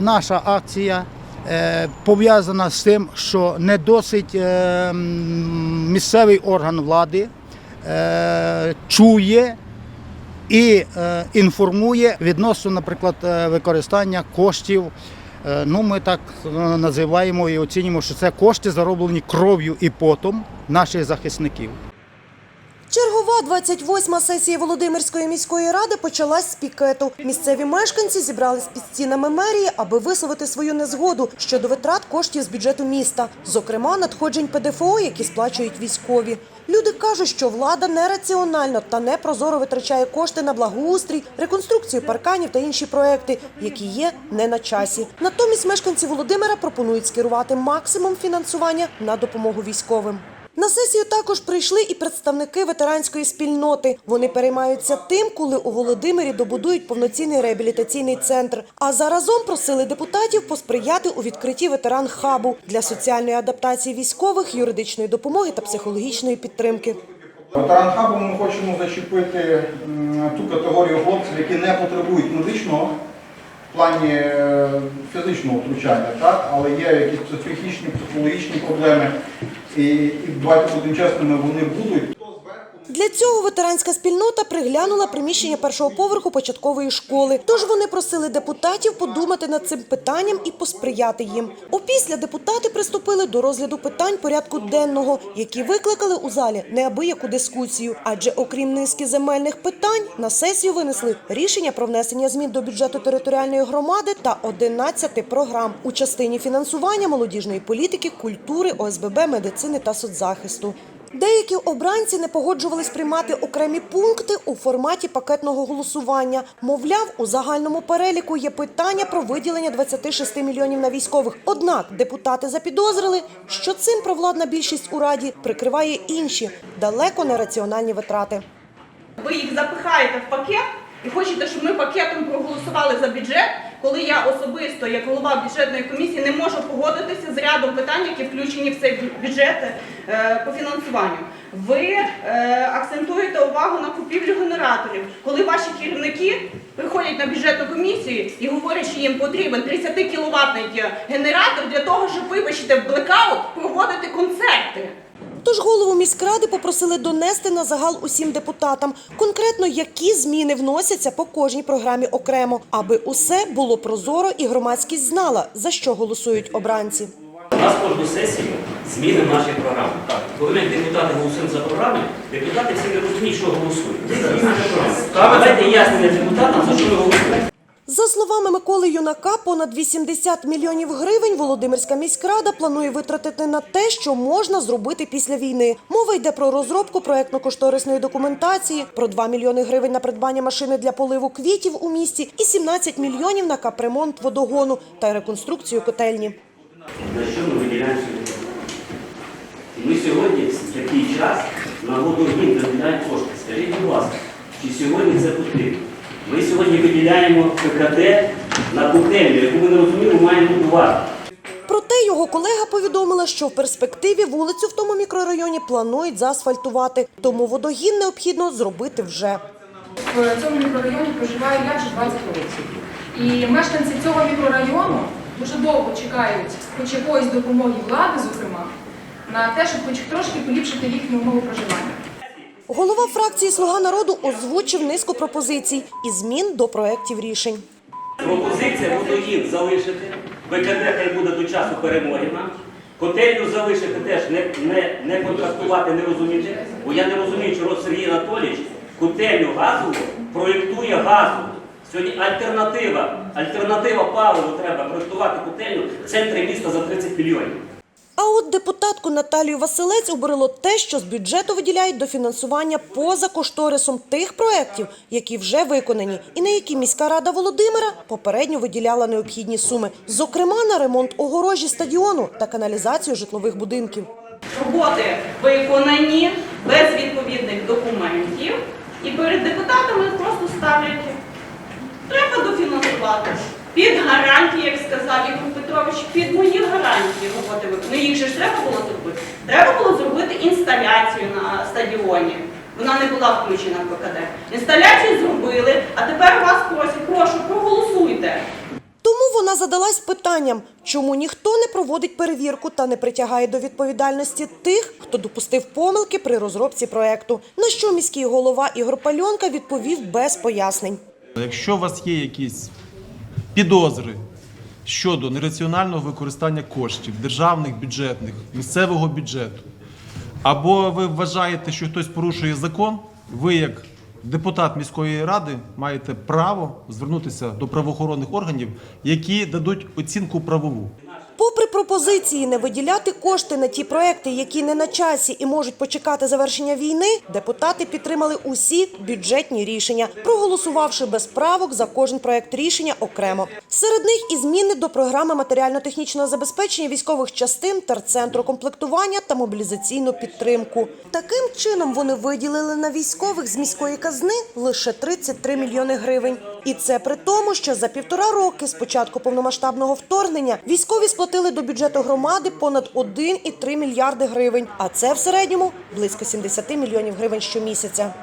наша акція е, пов'язана з тим, що не досить е, місцевий орган влади е, чує і інформує відносно, наприклад, використання коштів. Ну, ми так називаємо і оцінюємо, що це кошти зароблені кров'ю і потом наших захисників. Чергова 28-ма сесія Володимирської міської ради почалась з пікету. Місцеві мешканці зібрались під стінами мерії, аби висловити свою незгоду щодо витрат коштів з бюджету міста, зокрема надходжень ПДФО, які сплачують військові. Люди кажуть, що влада нераціонально та непрозоро витрачає кошти на благоустрій, реконструкцію парканів та інші проекти, які є не на часі. Натомість мешканці Володимира пропонують скерувати максимум фінансування на допомогу військовим. На сесію також прийшли і представники ветеранської спільноти. Вони переймаються тим, коли у Володимирі добудують повноцінний реабілітаційний центр. А заразом просили депутатів посприяти у відкритті ветеран-хабу для соціальної адаптації військових, юридичної допомоги та психологічної підтримки. Ветеранхабом ми хочемо зачепити ту категорію хлопців, які не потребують медичного в плані е, фізичного втручання, так? але є якісь психічні, психологічні проблеми. І, і будемо вони будуть. Для цього ветеранська спільнота приглянула приміщення першого поверху початкової школи. Тож вони просили депутатів подумати над цим питанням і посприяти їм. Опісля депутати приступили до розгляду питань порядку денного, які викликали у залі неабияку дискусію. Адже окрім низки земельних питань на сесію винесли рішення про внесення змін до бюджету територіальної громади та 11 програм у частині фінансування молодіжної політики, культури, ОСББ, медицини та соцзахисту. Деякі обранці не погоджувались приймати окремі пункти у форматі пакетного голосування. Мовляв, у загальному переліку є питання про виділення 26 мільйонів на військових. Однак депутати запідозрили, що цим провладна більшість у раді прикриває інші далеко нераціональні витрати. Ви їх запихаєте в пакет і хочете, щоб ми пакетом проголосували за бюджет, коли я особисто, як голова бюджетної комісії, не можу погодитися з рядом питань, які включені в цей бюджет е, по фінансуванню. Ви е, акцентуєте увагу на купівлю генераторів, коли ваші керівники приходять на бюджетну комісію і говорять, що їм потрібен 30 кіловатний генератор для того, щоб вибачте в блекаут проводити концерти. Тож голову міськради попросили донести на загал усім депутатам, конкретно які зміни вносяться по кожній програмі окремо, аби усе було прозоро і громадськість знала, за що голосують обранці. У нас кожну сесію зміни в нашій програмі. Коли ми депутати голосуємо за програми, депутати всі не розуміють, що голосують. Програми. Давайте яснення депутатам, за що ми голосуємо. За словами Миколи Юнака, понад 80 мільйонів гривень Володимирська міськрада планує витратити на те, що можна зробити після війни. Мова йде про розробку проектно-кошторисної документації, про 2 мільйони гривень на придбання машини для поливу квітів у місті і 17 мільйонів на капремонт водогону та реконструкцію котельні. На що ми виділяємо ми сьогодні такий час на водогін виділяємо кошти. Скажіть, будь ласка, чи сьогодні це потрібно? Ми сьогодні виділяємо ПКД на котельню, яку ми не розуміємо, маємо будувати. Проте його колега повідомила, що в перспективі вулицю в тому мікрорайоні планують заасфальтувати, тому водогін необхідно зробити вже. В цьому мікрорайоні проживаю я вже 20 років. І мешканці цього мікрорайону дуже довго чекають хоч якоїсь допомоги влади, зокрема, на те, щоб хоч трошки поліпшити їхні умови проживання. Голова фракції Слуга народу озвучив низку пропозицій і змін до проєктів рішень. Пропозиція водогін залишити, ВКД буде до часу перемоги нам. Котельню залишити теж не, не, не контрактувати, не розуміти. Бо я не розумію, чого Сергій Анатолійович котельню газову проєктує газову. Сьогодні альтернатива, альтернатива паливу треба проєктувати котельню в центрі міста за 30 мільйонів. А от депутатку Наталію Василець обурило те, що з бюджету виділяють до фінансування поза кошторисом тих проєктів, які вже виконані, і на які міська рада Володимира попередньо виділяла необхідні суми, зокрема на ремонт огорожі стадіону та каналізацію житлових будинків. Роботи виконані без відповідних документів, і перед депутатами просто ставлять треба дофінансувати. Під гарантії, як сказав Петрович, під мої гарантії роботи. Ну їх же ж треба було зробити. Треба було зробити інсталяцію на стадіоні. Вона не була включена в ПКД. Інсталяцію зробили, а тепер вас просять, прошу, проголосуйте. Тому вона задалась питанням, чому ніхто не проводить перевірку та не притягає до відповідальності тих, хто допустив помилки при розробці проекту. На що міський голова Ігор Пальонка відповів без пояснень. Якщо у вас є якісь підозри щодо нераціонального використання коштів державних, бюджетних, місцевого бюджету, або ви вважаєте, що хтось порушує закон, ви як депутат міської ради маєте право звернутися до правоохоронних органів, які дадуть оцінку правову. Попри пропозиції не виділяти кошти на ті проекти, які не на часі і можуть почекати завершення війни, депутати підтримали усі бюджетні рішення, проголосувавши без правок за кожен проект рішення окремо. Серед них і зміни до програми матеріально-технічного забезпечення військових частин, терцентру комплектування та мобілізаційну підтримку. Таким чином вони виділили на військових з міської казни лише 33 мільйони гривень. І це при тому, що за півтора роки з початку повномасштабного вторгнення військові сплатили до бюджету громади понад 1,3 мільярди гривень. А це в середньому близько 70 мільйонів гривень щомісяця.